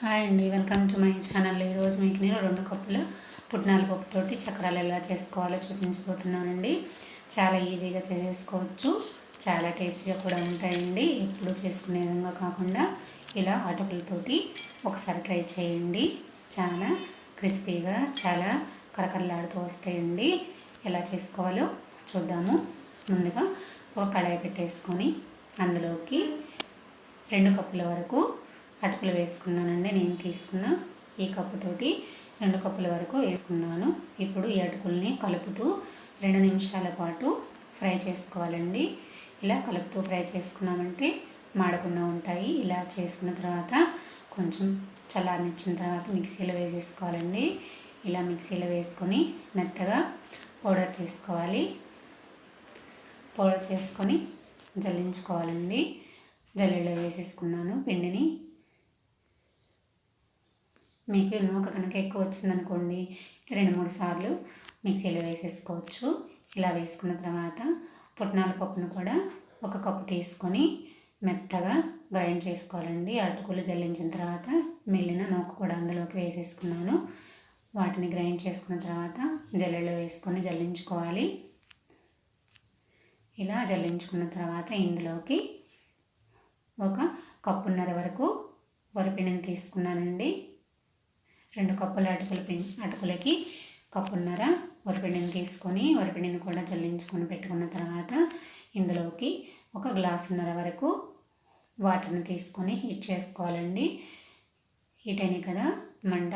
Hi అండి welcome to my channel. ఈరోజు మీకు నేను రెండు కప్పుల పుట్నాల పప్పుతోటి చక్రాలు ఎలా చేసుకోవాలో చూపించబోతున్నానండి. చాలా ఈజీగా చేసేసుకోవచ్చు చాలా టేస్టీగా కూడా ఉంటాయండి. ఎప్పుడు చేసుకునే విధంగా కాకుండా ఇలా అటుకులతోటి ఒకసారి ట్రై చేయండి. చాలా క్రిస్పీగా చాలా కరకరలాడుతూ వస్తాయండి. ఎలా చేసుకోవాలో చూద్దాము. ముందుగా ఒక కళాయి పెట్టేసుకొని అందులోకి రెండు కప్పుల వరకు అటుకులు వేసుకున్నానండి. నేను తీసుకున్న ఈ కప్పుతోటి రెండు కప్పుల వరకు వేసుకున్నాను. ఇప్పుడు ఈ అటుకుల్ని కలుపుతూ రెండు నిమిషాల పాటు ఫ్రై చేసుకోవాలండి. ఇలా కలుపుతూ ఫ్రై చేసుకున్నామంటే మాడకుండా ఉంటాయి. ఇలా చేసుకున్న తర్వాత కొంచెం చల్లారనిచ్చిన తర్వాత మిక్సీలో వేసేసుకోవాలండి. ఇలా మిక్సీలో వేసుకొని మెత్తగా పౌడర్ చేసుకోవాలి. పౌడర్ చేసుకొని జల్లించుకోవాలండి. జల్లెడలో వేసేసుకున్నాను. పిండిని మీకు నూక కనుక ఎక్కువ వచ్చిందనుకోండి రెండు మూడు సార్లు మిక్సీలో వేసేసుకోవచ్చు. ఇలా వేసుకున్న తర్వాత పుట్నాల పప్పును కూడా ఒక కప్పు తీసుకొని మెత్తగా గ్రైండ్ చేసుకోవాలండి. అటుకులు జల్లించిన తర్వాత మిల్లిన నూక కూడా అందులోకి వేసేసుకున్నాను. వాటిని గ్రైండ్ చేసుకున్న తర్వాత జల్లెడలో వేసుకొని జల్లించుకోవాలి. ఇలా జల్లించుకున్న తర్వాత ఇందులోకి ఒక కప్పున్నర వరకు వరిపిండిని తీసుకున్నానండి. రెండు కప్పుల అటుకుల పిండి అటుకులకి కప్పున్నర వరిపిండిని తీసుకొని వరిపిండిని కూడా జల్లించుకొని పెట్టుకున్న తర్వాత ఇందులోకి ఒక గ్లాసున్నర వరకు వాటర్ని తీసుకొని హీట్ చేసుకోవాలండి. హీట్ అయినాయి కదా మంట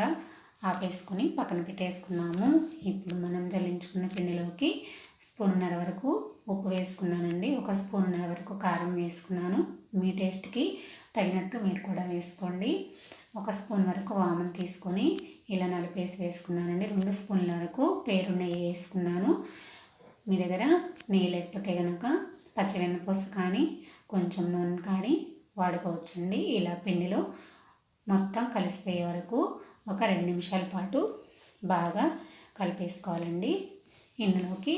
ఆపేసుకొని పక్కన పెట్టేసుకున్నాము. ఇప్పుడు మనం జల్లించుకున్న పిండిలోకి స్పూన్నర వరకు ఉప్పు వేసుకున్నానండి. ఒక స్పూన్నర వరకు కారం వేసుకున్నాను. మీ టేస్ట్కి తగినట్టు మీరు కూడా వేసుకోండి. ఒక స్పూన్ వరకు వామన్ తీసుకొని ఇలా నలిపేసి వేసుకున్నానండి. రెండు స్పూన్ల వరకు పేరు నెయ్యి వేసుకున్నాను. మీ దగ్గర నెయ్యి లేకపోతే కనుక పచ్చివెన్నపూస కానీ కొంచెం నూనె కానీ వాడుకోవచ్చండి. ఇలా పిండిలో మొత్తం కలిసిపోయే వరకు ఒక రెండు నిమిషాల పాటు బాగా కలిపేసుకోవాలండి. ఇందులోకి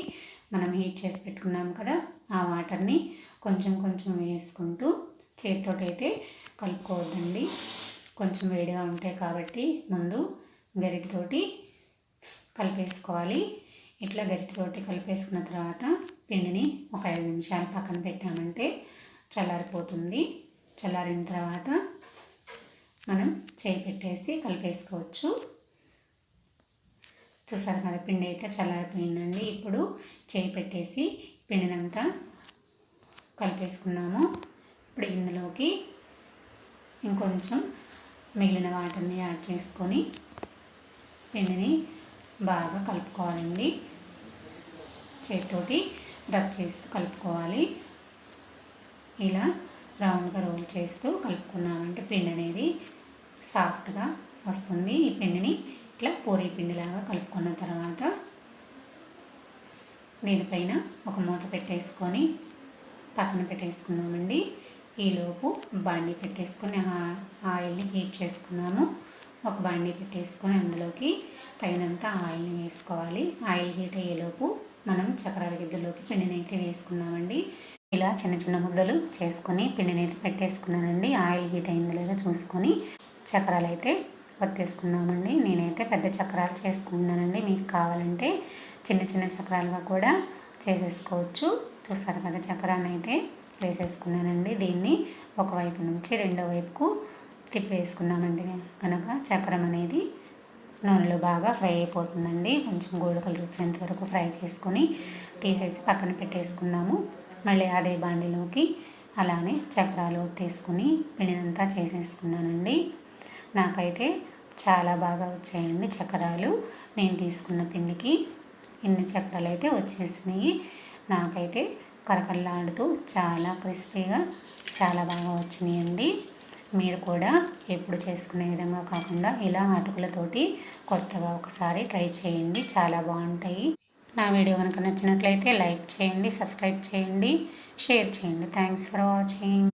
మనం హీట్ చేసి పెట్టుకున్నాం కదా ఆ వాటర్ని కొంచెం కొంచెం వేసుకుంటూ చేతితోటైతే కలుపుకోవద్దండి. కొంచెం వేడిగా ఉంటాయి కాబట్టి ముందు గరిటతోటి కలిపేసుకోవాలి. ఇట్లా గరిటతోటి కలిపేసుకున్న తర్వాత పిండిని ఒక ఐదు నిమిషాలు పక్కన పెట్టామంటే చల్లారిపోతుంది. చల్లారిన తర్వాత మనం చేయి పెట్టేసి కలిపేసుకోవచ్చు. చూసారు కదా పిండి అయితే చల్లారిపోయిందండి. ఇప్పుడు చేయి పెట్టేసి పిండినంతా కలిపేసుకున్నాము. ఇప్పుడు ఇందులోకి ఇంకొంచెం మిగిలిన వాటిని యాడ్ చేసుకొని పిండిని బాగా కలుపుకోవాలండి. చేతితోటి రబ్ చేస్తూ కలుపుకోవాలి. ఇలా రౌండ్గా రోల్ చేస్తూ కలుపుకున్నామంటే పిండి అనేది సాఫ్ట్గా వస్తుంది. ఈ పిండిని ఇట్లా పూరీ పిండిలాగా కలుపుకున్న తర్వాత దీనిపైన ఒక మూత పెట్టేసుకొని పక్కన పెట్టేసుకుందామండి. ఈలోపు బాండీ పెట్టేసుకొని ఆయిల్ని హీట్ చేసుకున్నాము. ఒక బాండీ పెట్టేసుకొని అందులోకి తగినంత ఆయిల్ని వేసుకోవాలి. ఆయిల్ హీట్ అయ్యేలోపు మనం చక్రాల గిద్దలోకి పిండిని అయితే వేసుకుందామండి. ఇలా చిన్న చిన్న ముద్దలు చేసుకొని పిండిని అయితే పెట్టేసుకున్నానండి. ఆయిల్ హీట్ అయింది లేదా చూసుకొని చక్రాలు అయితే వత్తేసుకుందామండి నేనైతే పెద్ద చక్రాలు చేసుకుంటున్నానండి. మీకు కావాలంటే చిన్న చిన్న చక్రాలుగా కూడా చేసేసుకోవచ్చు. చూస్తారు కదా చక్రాన్ని అయితే వేసేసుకున్నానండి. దీన్ని ఒకవైపు నుంచి రెండో వైపుకు తిప్పేసుకున్నామండి. కనుక చక్రం అనేది నూనెలో బాగా ఫ్రై అయిపోతుందండి. కొంచెం గోల్డ్ కలర్ వచ్చేంత వరకు ఫ్రై చేసుకొని తీసేసి పక్కన పెట్టేసుకుందాము. మళ్ళీ అదే బాండిలోకి అలానే చక్రాలు తీసుకుని పిండినంతా చేసేసుకున్నానండి. నాకైతే చాలా బాగా వచ్చాయండి చక్రాలు. నేను తీసుకున్న పిండికి ఇన్ని చక్రాలు అయితే వచ్చేసినాయి. నాకైతే కరకల్లాడుతూ చాలా క్రిస్పీగా చాలా బాగా వచ్చినాయండి. మీరు కూడా ఎప్పుడు చేసుకునే విధంగా కాకుండా ఇలా అటుకులతోటి కొత్తగా ఒకసారి ట్రై చేయండి. చాలా బాగుంటాయి. నా వీడియో కనుక నచ్చినట్లయితే లైక్ చేయండి సబ్స్క్రైబ్ చేయండి షేర్ చేయండి. Thanks for watching.